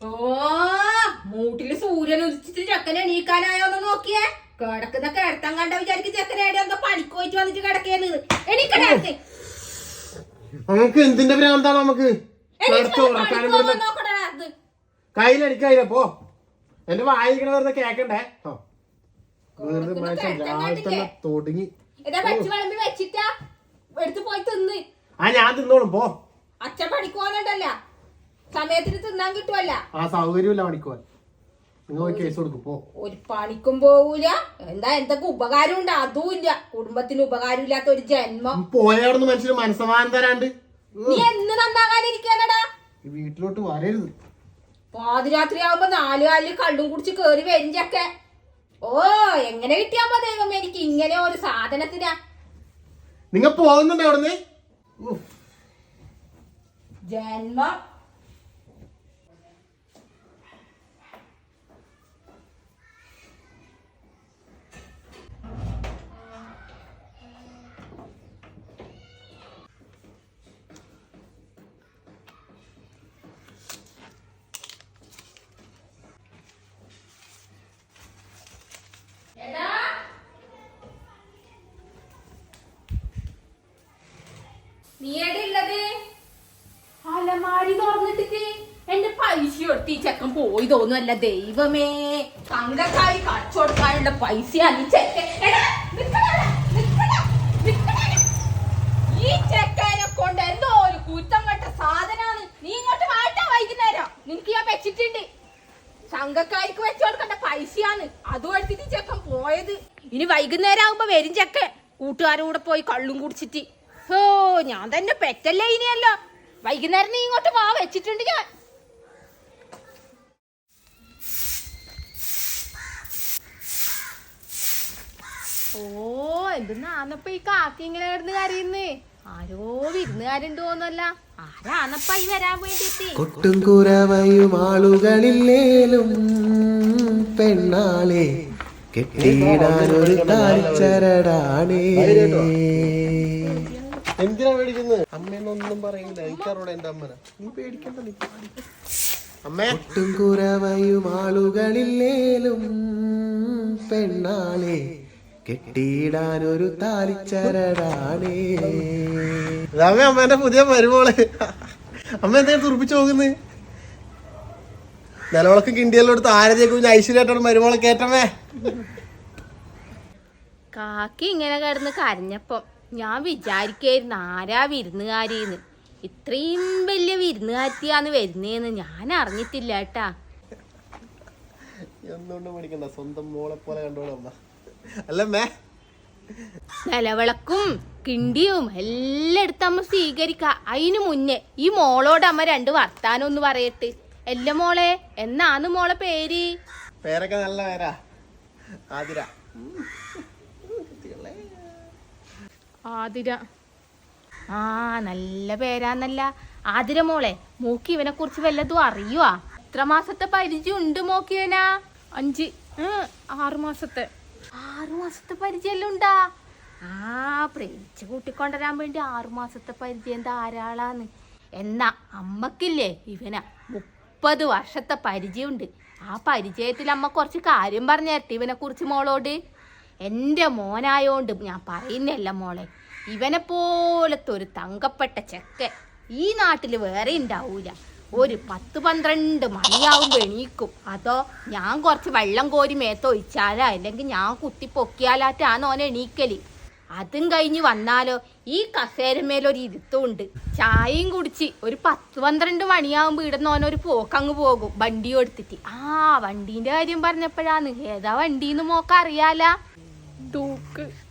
ഓ മൂട്ടിൽ സൂര്യൻ ഉദിച്ചിട്ട് ചെക്കൻ എണീക്കാനായോന്ന് നോക്കിയേ. കിടക്കുന്ന കിടത്താൻ കണ്ട വിചാരിക്കും ചെക്കൻ എവിടെ എന്തോ പണിക്ക് പോയിട്ട് വന്നിട്ട് കിടക്കേന്ന്. എണീക്കടേ നമുക്ക് എന്തിന്റെ ഭ്രാന്താണ് നമുക്ക്? കയ്യിലടിക്കായില്ല പോ. എന്റെ വായിക്കണ വെറുതെ കേക്കണ്ടേ. വെറുതെ മനുഷ്യൻ രാവിലെ തന്നെ തുടങ്ങി. എടുത്ത് പോയി തിന്ന്. ആ ഞാൻ തിന്നോളും പോ. അച്ഛൻ പണിക്ക് പോകാനുണ്ടല്ല. സമയത്തിന് തിന്നാൻ കിട്ടുമല്ല ആ സൗകര്യമില്ല പണിക്കുവാൻ. നിങ്ങൾ പോയി കേസ് കൊടുക്കും പോ. ഒരു പണിക്കും പോവൂല. എന്താ എന്തൊക്കെ ഉപകാരം ഉണ്ട് അതും ഇല്ല. കുടുംബത്തിന് ഉപകാരം ഇല്ലാത്ത ഒരു ജന്മം. പോയവിടുന്ന് മനുഷ്യന് മനസ്സമാനം തരാണ്ട്. നീ എന്ന് നന്നാകാനിരിക്കാനടാ വീട്ടിലോട്ട് വരരുത്. പാതിരാത്രി ആവുമ്പോ നാലു കാലിൽ കള്ളും കുടിച്ച് കേറി വരിഞ്ചൊക്കെ. ഓ എങ്ങനെ കിട്ടിയാമ്പോ ദൈവം എനിക്ക് ഇങ്ങനെ ഒരു സാധനത്തിനാ. നിങ്ങൾ പോകുന്നുണ്ടോ അവിടുന്ന്? ജന്മം നീ എവിടെയുള്ളത് അലമാരി തുറന്നിട്ട് എന്റെ ഈ ചെക്കൻ പോയി തോന്നുമല്ല ദൈവമേ തങ്കക്കായി കടച്ചു കൊടുക്കാനുള്ള പൈസ ഈ ചെക്കനെ കൊണ്ട് എന്തോ ഒരു കുറ്റം കെട്ട സാധനാണ്. നീ ഇങ്ങോട്ട് വാട്ടാ വൈകുന്നേരം. നിനക്ക് ഞാൻ വെച്ചിട്ടുണ്ട്. തങ്കക്കായിക്ക് വെച്ചു കൊടുക്കേണ്ട പൈസയാണ്. അതും എടുത്തിട്ട് ചെക്കൻ പോയത്. ഇനി വൈകുന്നേരം ആകുമ്പോ വരും ചെക്കൻ. കൂട്ടുകാരുടെ കൂടെ പോയി കള്ളും കുടിച്ചിട്ട്. ഓ ഞാൻ തന്നെ പെറ്റല്ലേ ഇനിയല്ലോ. വൈകുന്നേരം നീ ഇങ്ങോട്ട് വാ വെച്ചിട്ടുണ്ട് ഞാൻ. ഓ എന്തെന്നാന്നപ്പ ഈ കാക്കി ഇങ്ങനെ കിടന്ന് കരയുന്നേ. ആരോ വിരുന്നുകാരുണ്ട് തോന്നല്ല ആരാന്നപ്പ ഈ വരാൻ വേണ്ടിട്ട് കൊട്ടും കുറവയും ആളുകളില്ലേലും പെണ്ണാളെ കെട്ടിയിടാൻ ഒരു താഴ്ചരടാണേ. എന്തിനാ പേടിക്കുന്നത്? അമ്മേനൊന്നും പറയില്ല. എനിക്കറിവിടെ എന്റെ അമ്മന. നീ പേടിക്കണ്ട നീ പാടി. അമ്മേ. കൊട്ടും കുറവയും ആളുകളില്ലേലും പെണ്ണാളെ കെട്ടിയിടാൻ ഒരു താലിച്ചരടാണേ. അമ്മ അമ്മേന്റെ പുതിയ മരുമോൾ. അമ്മ എന്തെങ്കിലും തുറപ്പിച്ചു പോകുന്നത് നിലവിളക്ക് കിണ്ടിയെല്ലാം എടുത്ത് ആരതിയെ കുഞ്ഞ് ഐശ്വര്യമായിട്ടാണ് മരുമോളെ കേട്ടമ്മേ. കാക്കി ഇങ്ങനെ കിടന്ന് കരഞ്ഞപ്പം ഞാൻ വിചാരിക്കായിരുന്നു ആരാ വിരുന്നുകാരിന്ന് ഇത്രയും വലിയ വിരുന്നുകാരിയാന്ന് വരുന്നേന്ന് ഞാൻ അറിഞ്ഞിട്ടില്ല കേട്ടാ. എന്തുകൊണ്ട് പഠിക്കണ്ട സ്വന്തം മോളെ പോലെ കണ്ടോളൂ അമ്മ. അല്ലമ്മേ നിലവിളക്കും കിണ്ടിയും എല്ലാം എടുത്ത് അമ്മ സ്വീകരിക്ക. അതിനു മുന്നേ ഈ മോളോട് അമ്മ രണ്ട് വർത്താനം ഒന്ന് പറയട്ട്. എല്ല മോളെ എന്നാന്ന് മോളെ പേര്? പേരൊക്കെ നല്ല പേരാ. ആതിര. ആതിര. ആ നല്ല പേരാന്നല്ല. ആതിര മോളെ മൂക്കി ഇവനെ കുറിച്ച് വല്ലതും അറിയുവാ? എത്ര മാസത്തെ പരിചയം ഉണ്ട് മോക്കിവനാ അഞ്ച് ആറ് മാസത്തെ. ആറ് മാസത്തെ പരിചയം ഉണ്ടാ? ആ പ്രേമിച്ച് കൂട്ടിക്കൊണ്ടുവരാൻ വേണ്ടി ആറു മാസത്തെ പരിചയം ധാരാളാന്ന് എന്നാ അമ്മക്കില്ലേ ഇവന മുപ്പത് വർഷത്തെ പരിചയമുണ്ട്. ആ പരിചയത്തിൽ അമ്മ കുറച്ച് കാര്യം പറഞ്ഞു തരട്ടെ ഇവനെ കുറിച്ച് മോളോട്. എന്റെ മോനായോണ്ട് ഞാൻ പറയുന്നല്ല മോളെ ഇവനെ പോലത്തെ ഒരു തങ്കപ്പെട്ട ചെക്കൻ ഈ നാട്ടിൽ വേറെ ഉണ്ടാവൂല. ഒരു പത്ത് പന്ത്രണ്ട് മണിയാവുമ്പോൾ എണീക്കും. അതോ ഞാൻ കുറച്ച് വെള്ളം കോരി മേത്തൊഴിച്ചാലാ അല്ലെങ്കിൽ ഞാൻ കുത്തി പൊക്കിയാലാറ്റാണ് ഓൻ എണീക്കൽ. അതും കഴിഞ്ഞ് വന്നാലോ ഈ കസേരമേലൊരു ഇരുത്തമുണ്ട് ചായയും കുടിച്ച് ഒരു പത്ത് പന്ത്രണ്ട് മണിയാവുമ്പോൾ ഇടുന്ന ഓനൊരു പോക്കങ്ങ് പോകും വണ്ടി എടുത്തിട്ട്. ആ വണ്ടീന്റെ കാര്യം പറഞ്ഞപ്പോഴാണ്. ഏതാ വണ്ടിന്ന് മോക്ക ഡൂക്ക്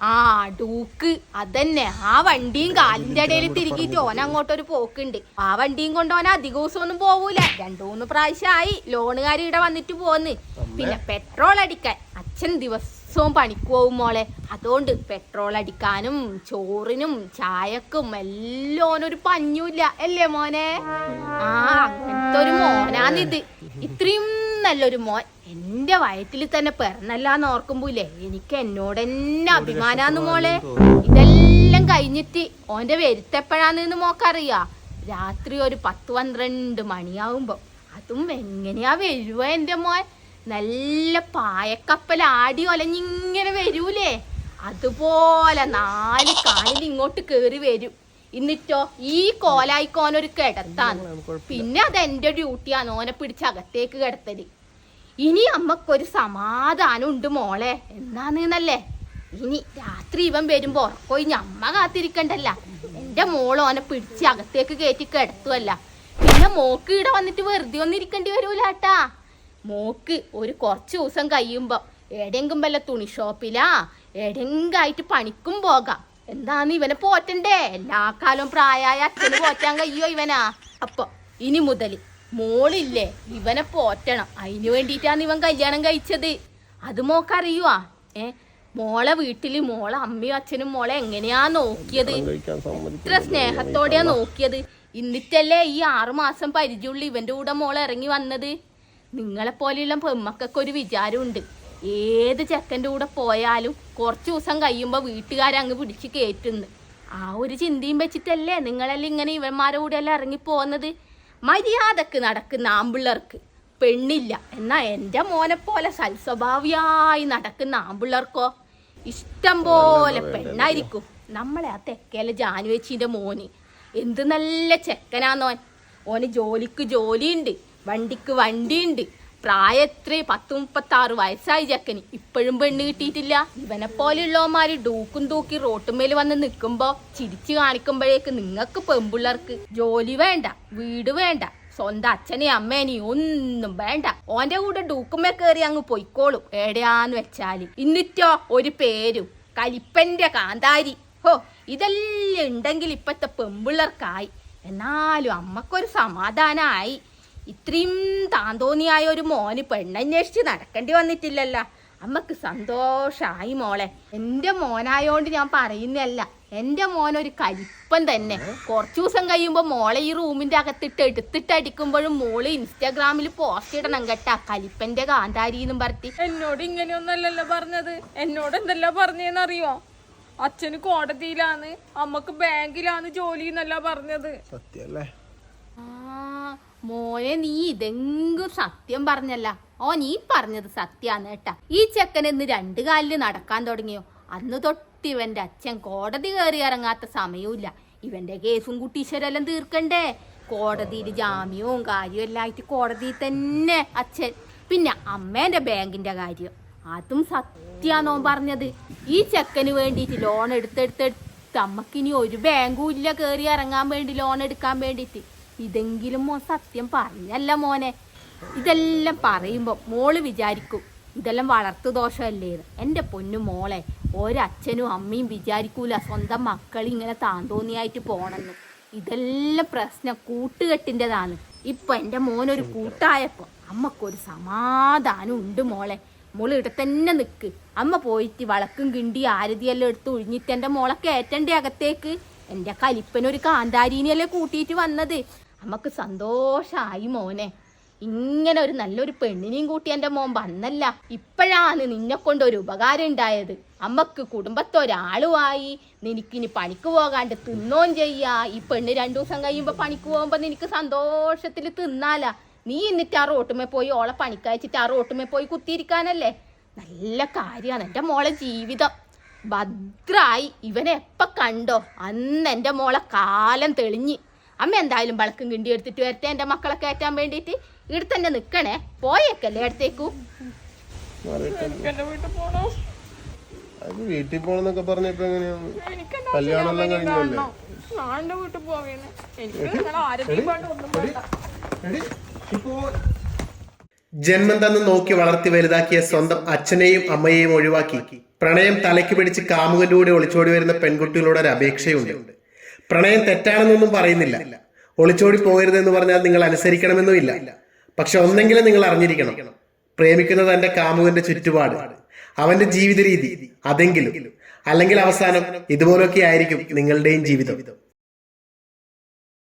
ആ ഡൂക്ക്. അതന്നെ. ആ വണ്ടിയും കാലിന്റെ ഇടയിൽ തിരികിട്ട് ഓൻ അങ്ങോട്ടൊരു പോക്കുണ്ട്. ആ വണ്ടിയും കൊണ്ട് ഓൻ അധിക ദിവസമൊന്നും പോവൂല. രണ്ടു മൂന്ന് പ്രാവശ്യമായി ലോണുകാരി ഇവിടെ വന്നിട്ട് പോന്ന്. പിന്നെ പെട്രോൾ അടിക്കാൻ. അച്ഛൻ ദിവസവും പണിക്ക് പോവും മോളെ. അതുകൊണ്ട് പെട്രോൾ അടിക്കാനും ചോറിനും ചായക്കും എല്ലാം ഓനൊരു പഞ്ഞൂല്ല അല്ലേ മോനെ? ആ അങ്ങനത്തെ ഒരു മോനാന്നിത് ഇത്രയും നല്ലൊരു മോൻ. എന്റെ വയറ്റിൽ തന്നെ പിറന്നല്ലാന്ന് ഓർക്കുമ്പോയില്ലേ എനിക്ക് എന്നോട് എന്നെ അഭിമാനാന്ന് മോളെ. ഇതെല്ലാം കഴിഞ്ഞിട്ട് ഓന്റെ വരുത്തെപ്പോഴാന്ന് മോക്കറിയാ? രാത്രി ഒരു പത്ത് പന്ത്രണ്ട് മണിയാവുമ്പോ. അതും എങ്ങനെയാ വരുവ എന്റെ മോൻ? നല്ല പായക്കപ്പൽ ആടി ഒലഞ്ഞിങ്ങനെ വരൂലേ? അതുപോലെ നാല് കാലിൽ ഇങ്ങോട്ട് കേറി വരും. എന്നിട്ടോ ഈ കോലായിക്കോനൊരു കിടത്താണ്. പിന്നെ അത് എന്റെ ഡ്യൂട്ടിയാണ് ഓനെ പിടിച്ച് അകത്തേക്ക് കിടത്തൽ. ഇനി അമ്മക്കൊരു സമാധാനം ഉണ്ട് മോളെ. എന്നാന്നല്ലേ ഇനി രാത്രി ഇവൻ വരുമ്പോ ഉറക്കോയി അമ്മ കാത്തിരിക്കണ്ടല്ല. എന്റെ മോൾ ഓനെ പിടിച്ച് അകത്തേക്ക് കയറ്റി കിടത്തുവല്ല. പിന്നെ മോക്ക് ഇവിടെ വന്നിട്ട് വെറുതെ ഒന്നും ഇരിക്കേണ്ടി വരൂലാട്ടാ. മോക്ക് ഒരു കുറച്ച് ദിവസം കഴിയുമ്പോ എടെങ്കും വല്ല തുണി ഷോപ്പിലാ എടെങ്കായിട്ട് പണിക്കും പോകാം. എന്താന്ന് ഇവനെ പോറ്റണ്ടേ? എല്ലാ കാലവും പ്രായമായ അച്ഛന് പോറ്റാൻ കഴിയോ ഇവനാ? അപ്പൊ ഇനി മുതൽ മോളില്ലേ? ഇവനെ പോറ്റണം. അതിനു വേണ്ടിയിട്ടാണ് ഇവൻ കല്യാണം കഴിച്ചത്. അത് മോക്കറിയുവാ. ഏ? മോളെ വീട്ടിൽ മോളെ അമ്മയും അച്ഛനും മോളെ എങ്ങനെയാ നോക്കിയത്? ഇത്ര സ്നേഹത്തോടെയാ നോക്കിയത്. എന്നിട്ടല്ലേ ഈ ആറുമാസം പരിചയമുള്ള ഇവന്റെ കൂടെ മോളെ ഇറങ്ങി വന്നത്. നിങ്ങളെ പോലെയുള്ള പെമ്മക്കൊക്കെ ഒരു വിചാരമുണ്ട്. ഏത് ചെക്കന്റെ കൂടെ പോയാലും കുറച്ച് ദിവസം കഴിയുമ്പോൾ വീട്ടുകാരങ്ങ് പിടിച്ച് കയറ്റുന്നു. ആ ഒരു ചിന്തയും വെച്ചിട്ടല്ലേ നിങ്ങളെല്ലാം ഇങ്ങനെ ഇവന്മാരുടെ കൂടെ എല്ലാം ഇറങ്ങി പോകുന്നത്? മര്യാദയ്ക്ക് നടക്കുന്ന ആമ്പിള്ളേർക്ക് പെണ്ണില്ല. എന്നാ എന്റെ മോനെ പോലെ സൽസ്വഭാവിയായി നടക്കുന്ന ആമ്പിള്ളേർക്കോ? ഇഷ്ടം പോലെ പെണ്ണായിരിക്കും. നമ്മളെ ആ തെക്കേലെ ജാനുവേച്ചിന്റെ മോന്. എന്ത് നല്ല ചെക്കനാന്നോൻ ഓന് ജോലിക്ക് ജോലിയുണ്ട് വണ്ടിക്ക് വണ്ടിയുണ്ട്. പ്രായം എത്ര പത്ത് മുപ്പത്തി ആറ് വയസ്സായി ചെക്കന് ഇപ്പോഴും പെണ്ണ് കിട്ടിയിട്ടില്ല. ഇവനെ പോലെയുള്ളവന്മാര് ഡൂക്കും തൂക്കി റോട്ടുമേൽ വന്ന് നിൽക്കുമ്പോ ചിരിച്ചു കാണിക്കുമ്പോഴേക്ക് നിങ്ങൾക്ക് പെമ്പിള്ളേർക്ക് ജോലി വേണ്ട വീട് വേണ്ട സ്വന്തം അച്ഛനെ അമ്മേനെ ഒന്നും വേണ്ട. ഓന്റെ കൂടെ ഡൂക്കുമ്മേ കയറി അങ്ങ് പൊയ്ക്കോളും. എവിടെയാന്ന് വെച്ചാൽ ഇന്നിറ്റോ ഒരു പേരും. കലിപ്പന്റെ കാന്താരി. ഹോ ഇതെല്ലാം ഉണ്ടെങ്കിൽ ഇപ്പത്തെ പെമ്പിള്ളേർക്കായി. എന്നാലും അമ്മക്കൊരു സമാധാനമായി ഇത്രയും താന്തോന്നിയായ ഒരു മോന് പെണ്ണന്വേഷിച്ച് നടക്കേണ്ടി വന്നിട്ടില്ലല്ല. അമ്മയ്ക്ക് സന്തോഷായി മോളെ. എന്റെ മോനായോണ്ട് ഞാൻ പറയുന്നല്ല എന്റെ മോനൊരു കലിപ്പൻ തന്നെ. കുറച്ചു ദിവസം കഴിയുമ്പോൾ മോളെ ഈ റൂമിന്റെ അകത്തിട്ട് എടുത്തിട്ട് അടിക്കുമ്പോഴും മോൾ ഇൻസ്റ്റാഗ്രാമിൽ പോസ്റ്റ് ഇടണം കേട്ടാ. കലിപ്പന്റെ കാന്താരി എന്നും പറത്തി എന്നോട് ഇങ്ങനെയൊന്നല്ലല്ലോ പറഞ്ഞത്. എന്നോട് എന്തെല്ലാം പറഞ്ഞതെന്നറിയോ അച്ഛന് കോടതിയിലാണ്. അമ്മയ്ക്ക് ബാങ്കിലാന്ന് ജോലി എന്നല്ല പറഞ്ഞത്. സത്യല്ലേ മോനെ നീ ഇതെങ്കും സത്യം പറഞ്ഞല്ല. ഓ നീ പറഞ്ഞത് സത്യാന്ന് കേട്ടാ. ഈ ചെക്കൻ ഇന്ന് രണ്ടു കാലിൽ നടക്കാൻ തുടങ്ങിയോ? അന്ന് തൊട്ട് ഇവന്റെ അച്ഛൻ കോടതി കയറി ഇറങ്ങാത്ത സമയമില്ല ഇവന്റെ കേസും കുട്ടീശ്വരെല്ലാം തീർക്കണ്ടേ? കോടതിയിൽ ജാമ്യവും കാര്യവും എല്ലാം ആയിട്ട് കോടതിയിൽ തന്നെ അച്ഛൻ. പിന്നെ അമ്മേന്റെ ബാങ്കിന്റെ കാര്യം. അതും സത്യാന്നോ പറഞ്ഞത്. ഈ ചെക്കന് വേണ്ടിയിട്ട് ലോൺ എടുത്തെടുത്തെടുത്ത് അമ്മക്കിനി ഒരു ബാങ്കും ഇല്ല കയറി ഇറങ്ങാൻ വേണ്ടി ലോൺ എടുക്കാൻ വേണ്ടിയിട്ട് ഇതെങ്കിലും മോൻ സത്യം പറഞ്ഞല്ല മോനെ. ഇതെല്ലാം പറയുമ്പോൾ മോൾ വിചാരിക്കും ഇതെല്ലാം വളർത്തു ദോഷമല്ലേ. എന്റെ പൊന്നു മോളെ ഒരച്ഛനും അമ്മയും വിചാരിക്കൂല സ്വന്തം മക്കൾ ഇങ്ങനെ താന്തോന്നിയായിട്ട് പോണെന്ന്. ഇതെല്ലാം പ്രശ്നം കൂട്ടുകെട്ടിന്റെതാണ് ഇപ്പൊ എന്റെ മോനൊരു കൂട്ടായപ്പോൾ അമ്മക്കൊരു സമാധാനം ഉണ്ട് മോളെ. മോൾ ഇവിടെ തന്നെ നിൽക്ക് അമ്മ പോയിട്ട് വളക്കും കിണ്ടി ആരതിയെല്ലാം എടുത്ത് ഒഴിഞ്ഞിട്ട് എന്റെ മോളെ കയറ്റണ്ടേ അകത്തേക്ക്? എന്റെ കലിപ്പനൊരു കാന്താരീനെയല്ലേ കൂട്ടിയിട്ട് വന്നത്? അമ്മയ്ക്ക് സന്തോഷമായി മോനെ. ഇങ്ങനെ ഒരു നല്ലൊരു പെണ്ണിനെയും കൂട്ടി എന്റെ മോൻ വന്നല്ല. ഇപ്പോഴാണ് നിന്നെ കൊണ്ട് ഒരു ഉപകാരം ഉണ്ടായത്. അമ്മയ്ക്ക് കുടുംബത്തൊരാളുമായി നിനക്കിനി പണിക്ക് പോകാണ്ട് തിന്നോം ചെയ്യാ. ഈ പെണ്ണ് രണ്ടു ദിവസം കഴിയുമ്പോൾ പണിക്ക് പോകുമ്പോൾ നിനക്ക് സന്തോഷത്തിൽ തിന്നാലാ. നീ എന്നിട്ട് ആ റോട്ടുമേ പോയി ഓളെ പണിക്കയച്ചിട്ട് ആ റോട്ടുമേ പോയി കുത്തിയിരിക്കാനല്ലേ? നല്ല കാര്യമാണ് എന്റെ മോളെ ജീവിതം. ഭദ്രായി. ഇവനെ എപ്പ കണ്ടോ? അന്ന് എന്റെ മോളെ കാലം തെളിഞ്ഞ്. അമ്മ എന്തായാലും വളക്കും കിണ്ടി എടുത്തിട്ട് വരട്ടെ എന്റെ മക്കളെ കയറ്റാൻ വേണ്ടിയിട്ട്. ഇവിടെ തന്നെ നിൽക്കണേ പോയേക്കല്ലേ അടുത്തേക്കു. അത് വീട്ടിൽ പോണെന്നൊക്കെ പറഞ്ഞപ്പോ എങ്ങനെയാണ് കല്യാണം എല്ലാം കഴിഞ്ഞല്ലേ ജന്മം തന്ന് നോക്കി വളർത്തി വലുതാക്കിയ സ്വന്തം അച്ഛനെയും അമ്മയെയും ഒഴിവാക്കി. പ്രണയം തലയ്ക്ക് പിടിച്ച് കാമുകന്റെ കൂടെ ഒളിച്ചോടി വരുന്ന പെൺകുട്ടികളോട് ഒരു അപേക്ഷയുണ്ട്. പ്രണയം തെറ്റാണെന്നൊന്നും പറയുന്നില്ല. ഒളിച്ചോടി പോകരുതെന്ന് പറഞ്ഞാൽ നിങ്ങൾ അനുസരിക്കണമെന്നുമില്ല പക്ഷെ ഒന്നെങ്കിലും നിങ്ങൾ അറിഞ്ഞിരിക്കണം. പ്രേമിക്കുന്നത് തന്റെ കാമുകന്റെ ചുറ്റുപാട് അവന്റെ ജീവിത രീതി അതെങ്കിലും അല്ലെങ്കിൽ അവസാനം ഇതുപോലൊക്കെ ആയിരിക്കും നിങ്ങളുടെയും ജീവിതം.